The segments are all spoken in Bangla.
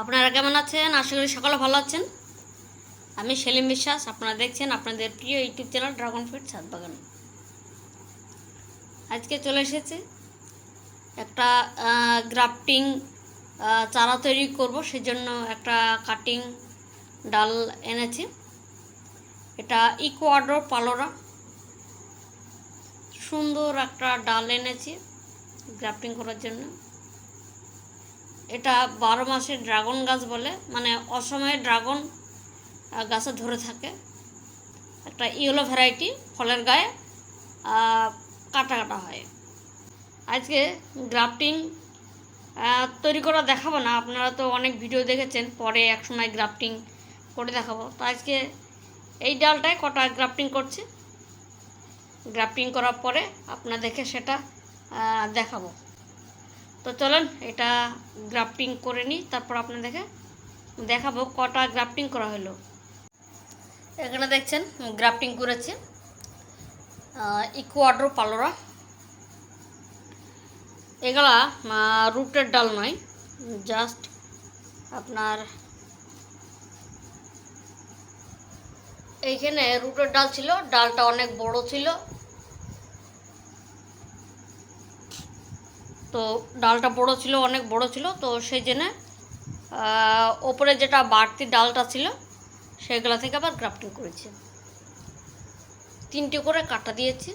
আপনারা কেমন আছেন? আশা করি সকলে ভালো আছেন। আমি সেলিম বিশ্বাস, আপনারা দেখছেন আপনাদের প্রিয় ইউটিউব চ্যানেল ড্রাগন ফ্রুট ছাদ বাগান। আজকে চলে এসেছে। একটা গ্রাফটিং চারা তৈরি করব, সেজন্য একটা কাটিং ডাল এনেছি। এটা ইকোয়াডর পালোরা। সুন্দর একটা ডাল এনেছি গ্রাফটিং করার জন্য। এটা বারো মাসের ড্রাগন গাছ বলে মানে অসময়ে ড্রাগন গাছে ধরে থাকে। একটা ইয়েলো ভ্যারাইটি, ফলের গায়ে কাটা কাটা হয়। আজকে গ্রাফটিং তৈরি করা দেখাবো না, আপনারা তো অনেক ভিডিও দেখেছেন, পরে এক সময় গ্রাফটিং করে দেখাবো। তো আজকে এই ডালটায় কটা গ্রাফটিং করছে। গ্রাফটিং করার পরে আপনাদেরকে সেটা দেখাবো। তো চলেন, এটা গ্রাফটিং করে নিই, তারপর আপনাদেরকে দেখাবো কটা গ্রাফটিং করা হলো। এখানে দেখছেন, গ্রাফটিং করেছে। ইকুয়াড্রো পালোরা এগুলা রুটের ডাল নয় জাস্ট আপনার এইখানে রুটের ডাল ছিল, ডালটা অনেক বড় ছিল। তো ডালটা বড় ছিল, অনেক বড় ছিল, তো সেই জন্যে ওপরে যেটা বাড়তি ডালটা ছিল, সেগুলো থেকে আবার গ্রাফটিং করেছি। তিনটে করে কাটা দিয়েছি।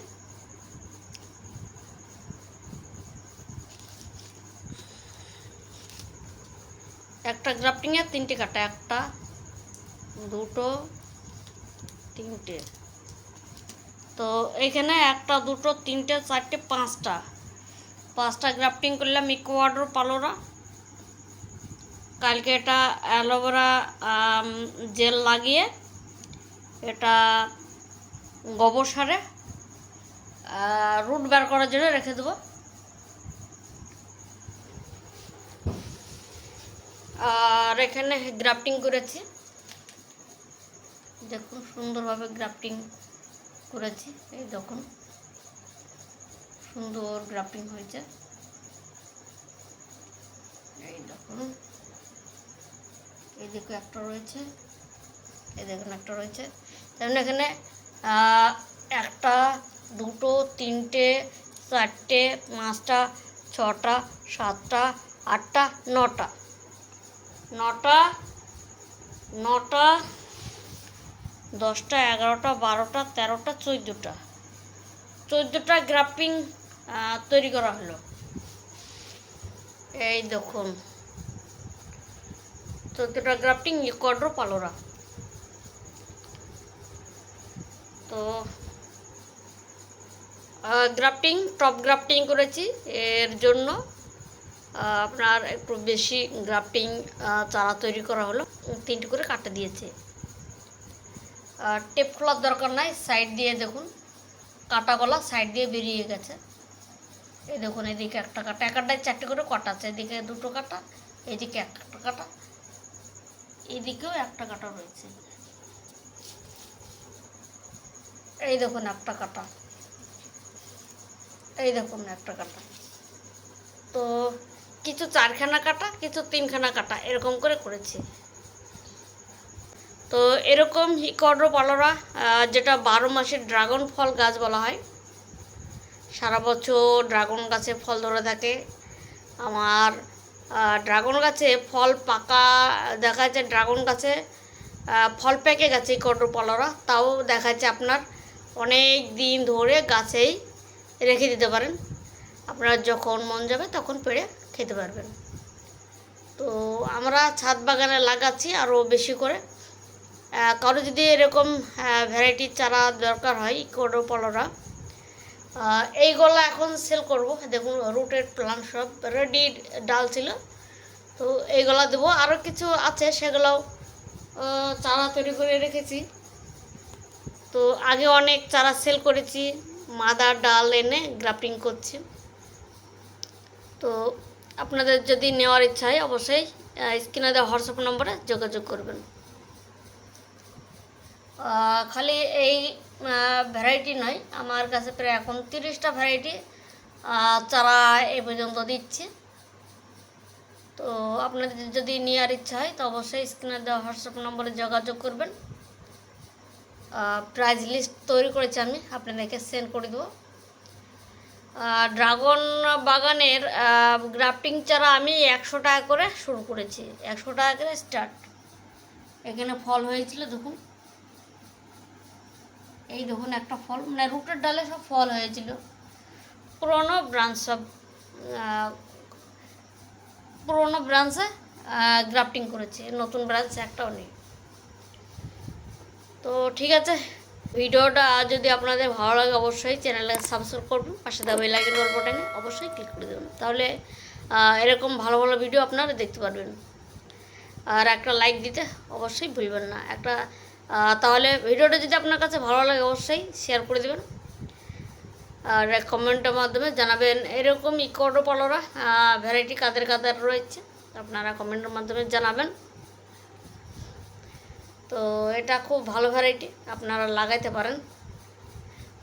একটা গ্রাফটিংয়ে তিনটে কাটা, একটা, দুটো, তিনটে। তো এখানে একটা, দুটো, তিনটে, চারটে, পাঁচটা। পাঁচটা গ্রাফটিং করলাম ইকোয়াডর পালোরা। কালকে এটা অ্যালোভেরা জেল লাগিয়ে এটা গোবর সারে রুট বের করার জন্য রেখে দেবো। আর এখানে গ্রাফটিং করেছি। দেখুন সুন্দরভাবে গ্রাফটিং করেছি, এই দেখুন। সুন্দর গ্রাফটিং হয়েছে। এই দেখুন। এইদিকে একটা রয়েছে। এই দেখুন একটা রয়েছে। যেমন এখানে একটা, দুটো, তিনটে, চারটে, পাঁচটা, ছটা, সাতটা, আটটা, নটা। নটা নটা, দশটা, এগারোটা, বারোটা, তেরোটা, চোদ্দোটা। চোদ্দোটা গ্রাফটিং তৈরি করা হলো। এই দেখুন। চোদ্দোটা গ্রাফটিং ইকোয়াড্রো পালোরা। তো গ্রাফটিং টপ গ্রাফটিং করেছি। এর জন্য আপনার একটু বেশি গ্রাফটিং চারা তৈরি করা হলো। তিনটে করে কাটা দিয়েছে। টেপ খোলার দরকার নাই সাইড দিয়ে দেখুন। কাটা গলা সাইড দিয়ে বেরিয়ে গেছে। এই দেখুন, এদিকে একটা কাটা একাটায় চারটে করে কাটা আছে। এদিকে দুটো কাটা, এদিকে একটা কাটা, এদিকেও একটা কাটা রয়েছে। এই দেখুন, একটা কাটা। এই দেখুন, একটা কাটা। তো কিছু চারখানা কাটা, কিছু তিনখানা কাটা, এরকম করে করেছি। তো এরকম ইকড্রো পালোরা যেটা বারো মাসের ড্রাগন ফল গাছ বলা হয়। সারা বছর ড্রাগন গাছে ফল ধরে থাকে। আমার ড্রাগন গাছে ফল পাকা, দেখা যাচ্ছে ড্রাগন গাছে ফল পেকে গেছে ইকড্রো পালোরা, তাও দেখা যাচ্ছে আপনার অনেক দিন ধরে গাছেই রেখে দিতে পারেন। আপনার যখন মন যাবে তখন পেড়ে খেতে পারবেন। তো আমরা ছাদ বাগানে লাগাচ্ছি আরও বেশি করে। কারও যদি এরকম ভ্যারাইটির চারা দরকার হয় ইকোডো পলোরা এইগুলো এখন সেল করব। দেখুন রুটেড প্লান্ট সব রেডি ডাল ছিল। তো এইগুলো দেবো। আরও কিছু আছে সেগুলোও আহ, চারা তৈরি করে রেখেছি। তো আগে অনেক চারা সেল করেছি। মাদার ডাল এনে গ্রাফটিং করছি। তো আপনাদের যদি নেওয়ার ইচ্ছা হয় অবশ্যই স্ক্রিনে দেওয়া হোয়াটসঅ্যাপ নম্বরে যোগাযোগ করবেন। খালি এই ভ্যারাইটি নয়। আমার কাছে প্রায় এখন তিরিশটা ভ্যারাইটি চারা এ পর্যন্ত দিচ্ছে। তো আপনাদের যদি নেওয়ার ইচ্ছা হয়, তো অবশ্যই স্ক্রিনে দেওয়া হোয়াটসঅ্যাপ নম্বরে যোগাযোগ করবেন। প্রাইজ লিস্ট তৈরি করেছি আমি, আপনাদেরকে সেন্ড করে দেবো। ড্রাগন বাগানের গ্রাফটিং চারা আমি একশো টাকা করে শুরু করেছি। একশো টাকা করে স্টার্ট এখানে ফল হয়েছিল, দেখুন। এই দেখুন একটা ফল মানে রুটের ডালে সব ফল হয়েছিল। পুরোনো ব্রাঞ্চ সব পুরোনো ব্রাঞ্চে গ্রাফটিং করেছে। নতুন ব্রাঞ্চ একটাও নেই। তো ঠিক আছে, ভিডিওটা যদি আপনাদের ভালো লাগে অবশ্যই চ্যানেলে সাবস্ক্রাইব করবেন, পাশে দেওয়া বেল আইকন অল বাটনে অবশ্যই ক্লিক করে দেবেন। তাহলে এরকম ভালো ভালো ভিডিও আপনারা দেখতে পারবেন। আর একটা লাইক দিতে অবশ্যই ভুলবেন না। একটা তাহলে ভিডিওটা যদি আপনার কাছে ভালো লাগে অবশ্যই শেয়ার করে দেবেন। আর কমেন্টের মাধ্যমে জানাবেন এরকম ইকোডো পালোরা ভ্যারাইটি কাদের কাদের রয়েছে, আপনারা কমেন্টের মাধ্যমে জানাবেন। তো এটা খুব ভালো ভ্যারাইটি আপনারা লাগাইতে পারেন।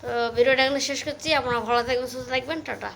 তো ভিডিওটা এখানে শেষ করছি, আপনারা ভালো থাকবেন, সুস্থ থাকবেন, টাটা।